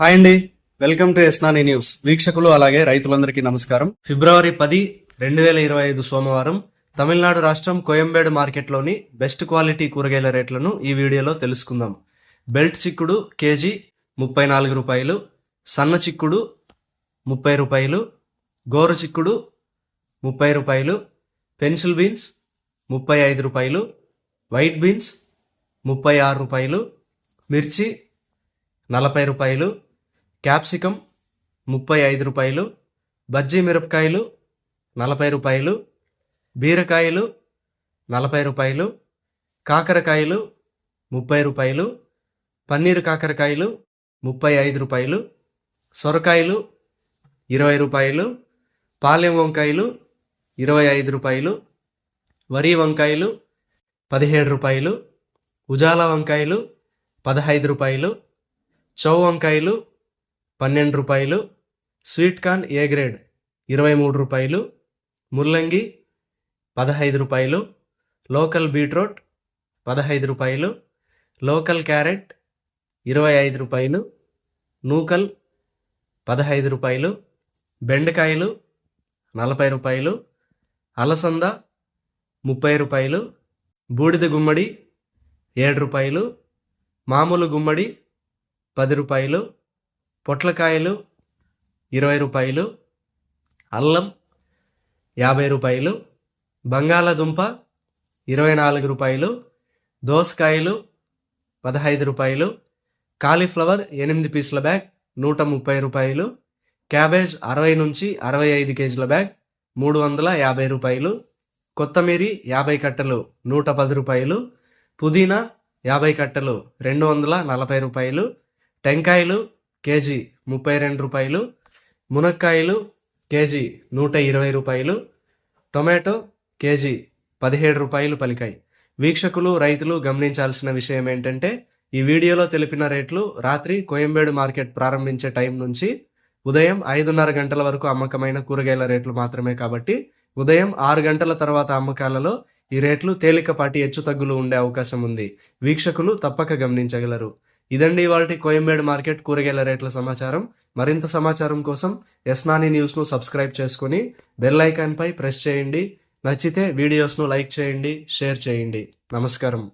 Hi అండి. Welcome to ఎస్నాని news. వీక్షకులు అలాగే రైతులందరికీ నమస్కారం. ఫిబ్రవరి పది రెండు వేల ఇరవై ఐదు సోమవారం తమిళనాడు రాష్ట్రం కోయంబేడు మార్కెట్లోని బెస్ట్ క్వాలిటీ కూరగాయల రేట్లను ఈ వీడియోలో తెలుసుకుందాం. బెల్ట్ చిక్కుడు కేజీ ముప్పై నాలుగు రూపాయలు సన్న చిక్కుడు ముప్పై రూపాయలు గోరు చిక్కుడు ముప్పై రూపాయలు పెన్సిల్ బీన్స్ ముప్పై ఐదు రూపాయలు వైట్ బీన్స్ ముప్పై ఆరు రూపాయలు మిర్చి నలభై రూపాయలు క్యాప్సికం ముప్పై ఐదు రూపాయలు బజ్జీ మిరపకాయలు నలభై రూపాయలు బీరకాయలు నలభై రూపాయలు కాకరకాయలు ముప్పై రూపాయలు పన్నీరు కాకరకాయలు ముప్పై ఐదు రూపాయలు సొరకాయలు ఇరవై రూపాయలు పాలెం వంకాయలు ఇరవై ఐదు రూపాయలు వరి వంకాయలు పదిహేడు రూపాయలు ఉజాల వంకాయలు పదహైదు రూపాయలు చౌ వంకాయలు పన్నెండు రూపాయలు స్వీట్ కార్న్ ఏ గ్రేడ్? ఇరవై మూడు రూపాయలు ముల్లంగి పదహైదు రూపాయలు లోకల్ బీట్రూట్ పదహైదు రూపాయలు లోకల్ క్యారెట్ ఇరవై ఐదు రూపాయలు నూకల్ పదహైదు రూపాయలు బెండకాయలు నలభై రూపాయలు అలసంద ముప్పై రూపాయలు బూడిద గుమ్మడి ఏడు రూపాయలు మామూలు గుమ్మడి పది రూపాయలు పొట్లకాయలు ఇరవై రూపాయలు అల్లం యాభై రూపాయలు బంగాళాదుంప ఇరవై నాలుగు రూపాయలు దోసకాయలు పదహైదు రూపాయలు కాలీఫ్లవర్ ఎనిమిది పీసుల బ్యాగ్ నూట ముప్పై రూపాయలు క్యాబేజ్ అరవై నుంచి అరవై ఐదు కేజీల బ్యాగ్ మూడు వందల యాభై రూపాయలు కొత్తమీరి యాభై కట్టలు నూట పది రూపాయలు పుదీనా యాభై కట్టలు రెండు వందల నలభై రూపాయలు టెంకాయలు కేజీ ముప్పై రెండు రూపాయలు మునక్కాయలు కేజీ నూట ఇరవై రూపాయలు టొమాటో కేజీ పదిహేడు రూపాయలు పలికాయి. వీక్షకులు రైతులు గమనించాల్సిన విషయం ఏంటంటే ఈ వీడియోలో తెలిపిన రేట్లు రాత్రి కోయంబేడు మార్కెట్ ప్రారంభించే టైం నుంచి ఉదయం ఐదున్నర గంటల వరకు అమ్మకమైన కూరగాయల రేట్లు మాత్రమే కాబట్టి ఉదయం ఆరు గంటల తర్వాత అమ్మకాలలో ఈ రేట్లు తేలికపాటి హెచ్చుతగ్గులు ఉండే అవకాశం ఉంది. వీక్షకులు తప్పక గమనించగలరు. ఇదండి ఇవాళ కోయంబేడు మార్కెట్ కూరగాయల రేట్ల సమాచారం. మరింత సమాచారం కోసం ఎస్నాని న్యూస్ను సబ్స్క్రైబ్ చేసుకుని బెల్ ఐకాన్పై ప్రెస్ చేయండి. నచ్చితే వీడియోస్ను లైక్ చేయండి షేర్ చేయండి. నమస్కారం.